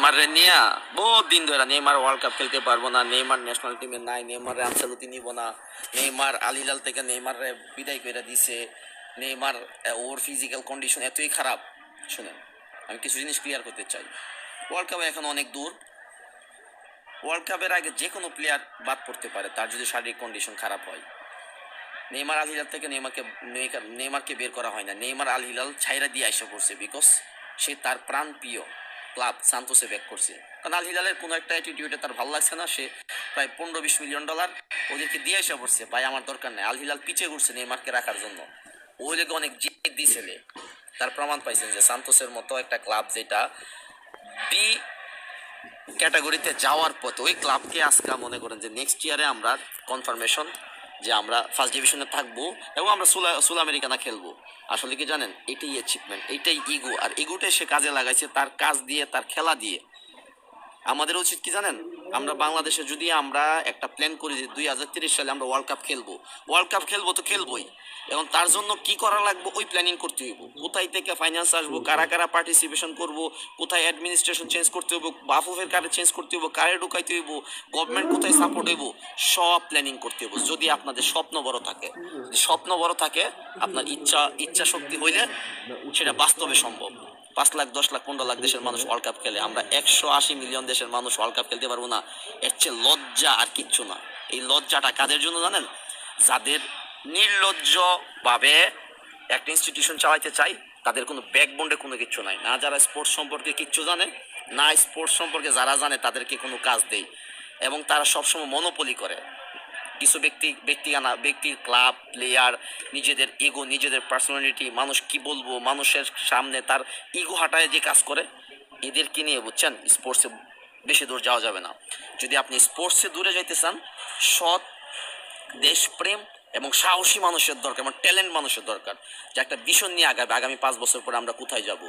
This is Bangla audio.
নেইমারে নিয়ে বহুত দিন ধরে নেইমার ওয়ার্ল্ড কাপ খেলতে পারব না, নেইমার ন্যাশনাল টিমে নাই নেইমার আনসালুতি নিব না। নেইমার আলিলাল থেকে নেইমারে বিদায় করে দিছে। নেইমার ওর ফিজিক্যাল কন্ডিশন এতই খারাপ। শুনেন, আমি কিছু জিনিস ক্লিয়ার করতে চাই। ওয়ার্ল্ড কাপে এখন অনেক দূর। ওয়ার্ল্ড কাপের আগে যে কোনো প্লেয়ার বাদ পড়তে পারে, তার যদি শারীরিক কন্ডিশন খারাপ হয়। নেইমার আল হিলাল থেকে নেইমারকে নেইমারকে বের করা হয় না। নেইমার আল হিলাল ছাইরা দিয়ে আইসা পড়ছে বিকজ সে তার প্রাণ প্রিয়। ক্লাব সান্তোসে ব্যাক করছে। কারণ আল হিলালের কোনো একটা অ্যাটিটিউডে তার ভালো লাগছে না, সে প্রায় পনেরো বিশ মিলিয়ন ডলার ওদেরকে দিয়ে এসে পড়ছে। ভাই, আমার দরকার নেই। আল হিলাল পিছিয়ে ঘুরছে নেইমারকে রাখার জন্য। ওই লেগে অনেক জেদ দিয়েছিলে তার প্রমাণ পাইছেন যে সান্তোসের মতো একটা ক্লাব যেটা বি ক্যাটাগরিতে যাওয়ার পথে ওই ক্লাবকে আজকে মনে করেন যে নেক্সট ইয়ারে আমরা কনফার্মেশন যে আমরা ফার্স্ট ডিভিশনে থাকব এবং আমরা সুলা সুল আমেরিকানা খেলব। আসলে কি জানেন? এটাই অ্যাচিভমেন্ট এটাই ইগো আর ইগোটাই সে কাজে লাগাইছে তার কাজ দিয়ে, তার খেলা দিয়ে। আমাদের উচিত কি জানেন? আমরা বাংলাদেশে যদি আমরা একটা প্ল্যান করি যে দুই হাজার তিরিশ সালে আমরা ওয়ার্ল্ড কাপ খেলব। ওয়ার্ল্ড কাপ খেলব তো খেলবোই। এবং তার জন্য কি করা লাগবে ওই প্ল্যানিং করতে হইব। কোথায় থেকে ফাইন্যান্স আসব, কারা কারা পার্টিসিপেশন করব, কোথায় অ্যাডমিনিস্ট্রেশন চেঞ্জ করতে হইব, বাফুফের কারে চেঞ্জ করতে হইব, কারে ঢুকাইতে হইব গভর্নমেন্ট কোথায় সাপোর্ট হইব, সব প্ল্যানিং করতে হইব। যদি আপনাদের স্বপ্ন বড় থাকে স্বপ্ন বড় থাকে, আপনার ইচ্ছা ইচ্ছা শক্তি হইলে সেটা বাস্তবে সম্ভব। পাঁচ লাখ দশ লাখ পনেরো লাখ দেশের মানুষ ওয়ার্ল্ড কাপ খেলে। আমরা একশো আশি মিলিয়ন দেশের মানুষ ওয়ার্ল্ড কাপ খেলতে পারব না। এর চেয়ে লজ্জা আর কিচ্ছু না। এই লজ্জাটা কাদের জন্য জানেন? যাদের নির্লজ্জভাবে একটা ইনস্টিটিউশন চালাইতে চাই তাদের কোনো ব্যাকবন্ডে কোনো কিচ্ছু নাই। না যারা স্পোর্টস সম্পর্কে কিচ্ছু জানে না স্পোর্টস সম্পর্কে যারা জানে তাদেরকে কোনো কাজ দেই। এবং তারা সবসময় মনোপলি করে। কিছু ব্যক্তি, ব্যক্তিগানা ব্যক্তির ক্লাব প্লেয়ার নিজেদের ইগো নিজেদের পার্সোনালিটি মানুষ কি বলব, মানুষের সামনে তার ইগো হাঁটায় যে কাজ করে, এদেরকে নিয়ে বুঝছেন স্পোর্টসে বেশি দূর যাওয়া যাবে না। যদি আপনি স্পোর্টসে দূরে যাইতে চান, সৎ, দেশপ্রেম এবং সাহসী মানুষের দরকার এবং ট্যালেন্ট মানুষের দরকার, যে একটা ভীষণ নিয়ে আগাবে। আগামী পাঁচ বছর পরে আমরা কোথায় যাব?